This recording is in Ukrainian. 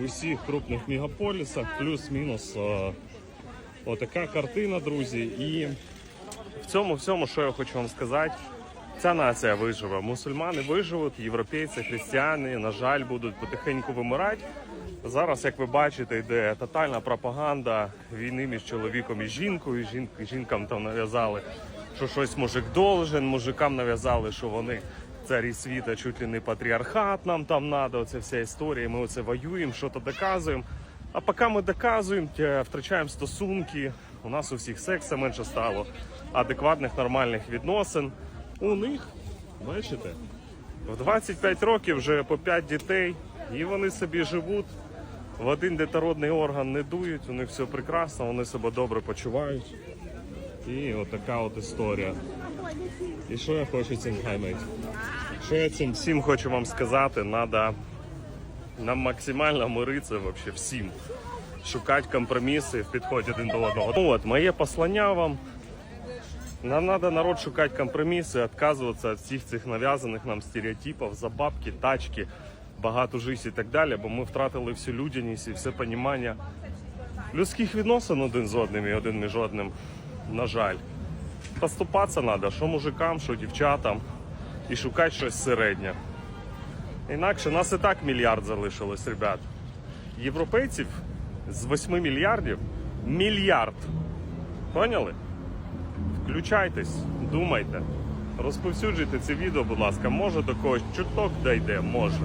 в усіх крупних мегаполісах, плюс-мінус е, отака картина, друзі. І в цьому всьому, що я хочу вам сказати, ця нація виживе. Мусульмани виживуть, європейці, християни, на жаль, будуть потихеньку вимирати. Зараз, як ви бачите, йде тотальна пропаганда війни між чоловіком і жінкою. Жін, жінкам там нав'язали, що щось мужик должен, мужикам нав'язали, що вони царі світа, чуть ли не патріархат нам там надо. Оце вся історія. Ми оце воюємо, що то доказуємо. А поки ми доказуємо, втрачаємо стосунки. У нас у всіх секса менше стало, адекватних нормальних відносин. У них, бачите, в 25 років вже по 5 дітей, і вони собі живуть. В один детородний орган не дують, у них все прекрасно, вони себе добре почувають. І отака от історія. І що я хочу цим хаймейт? Що всім хочу вам сказати, треба нам максимально миритися вообще всім. Шукати компроміси в підході один до одного. Ну от, моє послання вам. Нам треба народ шукати компроміси, відказуватися від всіх цих нав'язаних нам стереотипів за бабки, тачки, багату життя і так далі, бо ми втратили всю людяність і все понімання людських відносин один з одним і один між одним. На жаль. Поступатися треба, що мужикам, що дівчатам, і шукати щось середнє. Інакше нас і так мільярд залишилось, ребят. Європейців з 8 мільярдів мільярд. Поняли? Включайтесь, думайте. Розповсюджуйте це відео, будь ласка. Може до когось чуток дійде, може.